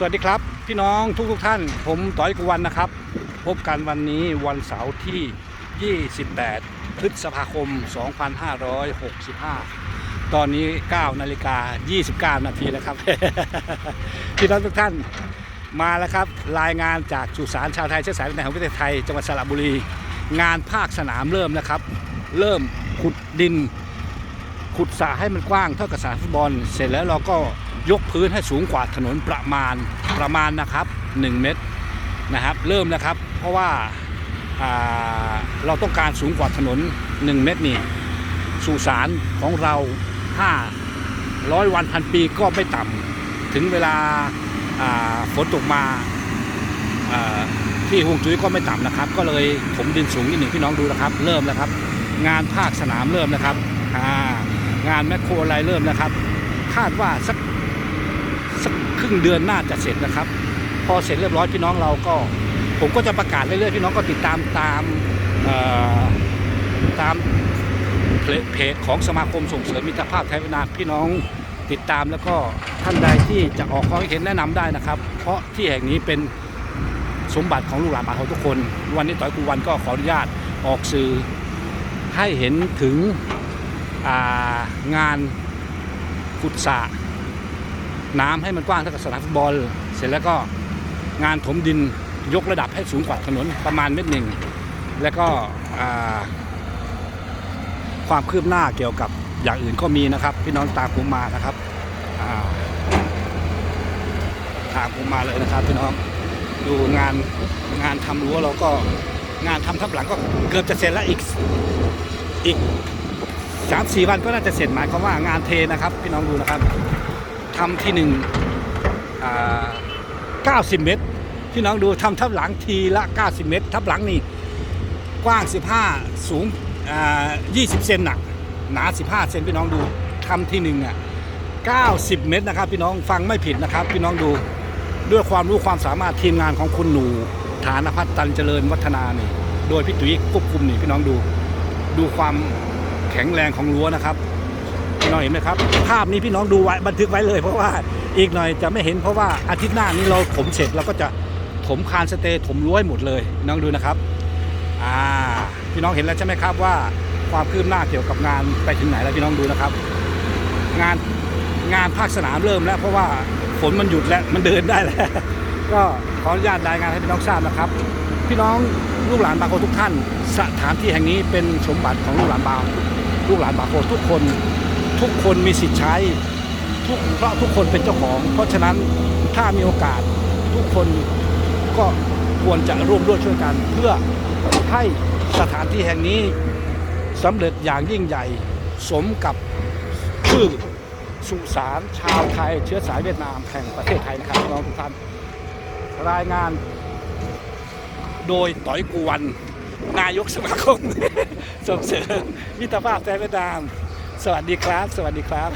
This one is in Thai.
สวัสดีครับ พี่น้องทุกทุกๆท่าน ผมต่อยกุวันนะครับ พบกันวันนี้วันเสาร์ที่ 28 พฤษภาคม 2565 ตอนนี้ 9 นาฬิกา 29 นาทีแล้วครับ พี่น้องทุกท่านมาแล้วครับ รายงานจากสุสานชาวไทยเชื้อสายแดงของประเทศไทย จังหวัดสระบุรี งานภาคสนามเริ่มนะครับ เริ่มขุดดิน ขุดสระให้มันกว้างเท่ากับสนามฟุตบอล เสร็จแล้วเราก็ยกพื้นให้สูงกว่าถนนประมาณประมาณนะครับ 1 เมตรนะครับ เริ่มนะครับ เพราะว่าาเราต้องการสูงกว่าถนน 1 เมตรนี่สุสานของเรา 500 วันพันปีก็ไม่ต่ำถึงเวลาฝนตกมาาที่ฮวงจุ้ยก็ไม่ต่ำนะครับ ก็เลยถมดินสูงนิดหนึ่งพี่น้องดูนะครับ เริ่มแล้วครับ งานภาคสนามเริ่มนะครับอ่า งานแมคโครอะไรเริ่มนะครับ คาดว่าสักสักครึ่งเดือนน่าจะเสร็จนะครับ พอเสร็จเรียบร้อยพี่น้องเราก็ ผมก็จะประกาศเรื่อยๆพี่น้องก็ติดตามตามตามเพจของสมาคมส่งเสริมมิตรภาพไทยเวียดนามพี่น้องติดตามแล้วก็ท่านใดที่จะออกความเห็นแนะนำได้นะครับ เพราะที่แห่งนี้เป็นสมบัติของลูกหลานป่าของทุกคน วันนี้ต่อยกูวันก็ขออนุญาตออกสื่อให้เห็นถึงางานขุดสระน้ำให้มันกว้างเท่ากับสนามฟุตบอล เสร็จแล้วก็งานถมดินยกระดับให้สูงกว่าถนนประมาณเมตรหนึ่ง แล้วก็ความคืบหน้าเกี่ยวกับอย่างอื่นก็มีนะครับ พี่น้องตามผมมานะครับอ่าตามผมมาเลยนะครับพี่น้องดูงานงานทำรั้วเราก็งานทำทับหลังก็เกือบจะเสร็จแล้วอีกอีก สามสี่วันก็น่าจะเสร็จหมายความว่างานเทนะครับ พี่น้องดูนะครับทำที่หนึ่งเก้าสิบเมตร พี่น้องดูทำทับหลังทีละ90เมตร ทับหลังนี่กว้าง15สูงอ่า20เซนหนักหนา15เซนพี่น้องดูทำที่หนึ่งอะ90เมตรนะครับ พี่น้องฟังไม่ผิดนะครับ พี่น้องดูด้วยความรู้ความสามารถทีมงานของคุณหนูฐานพัฒน์ตันเจริญวัฒนานี่โดยพี่ตุ้ยควบคุมนี่พี่น้องดูดูความ ข็งแรงของรั้วนะครับพี่น้องเห็นไหมครับ ภาพนี้พี่น้องดูไว้บันทึกไว้เลย เพราะว่าอีกหน่อยจะไม่เห็นเพราะว่าอาทิตย์หน้านี้เราถมเสร็จเราก็จะถมคานสเตย์ถมรั้วให้หมดเลยน้องดูนะครับอ่าพี่น้องเห็นแล้วใช่ไหมครับว่าความคืบหน้าเกี่ยวกับงานไปถึงไหนแล้วพี่น้องดูนะครับ งานงานภาคสนามเริ่มแล้ว เพราะว่าฝนมันหยุดแล้วมันเดินได้แล้วก็ขออนุญาตรายงานให้พี่น้องทราบนะครับ พี่น้องลูกหลานบางคนทุกท่าน สถานที่แห่งนี้เป็นสมบัติของลูกหลานบาง ลูกหลานบางคทุกคนทุกคนมีสิทธิ์ใช้ทุกเพราะทุกคนเป็นเจ้าของ เพราะฉะนั้นถ้ามีโอกาสทุกคนก็ควรจะร่วมด้วยช่วยกัน เพื่อให้สถานที่แห่งนี้สำเร็จอย่างยิ่งใหญ่สมกับชื่อสุสานชาวไทย เชื้อสายเวียดนามแห่งประเทศไทยนะครับน้องทุกท่านรายงานโดยต่อยกวน นายกสมาคม ส่งเสริมมิตรภาพไทยเวียดนาม สวัสดีครับ สวัสดีครับ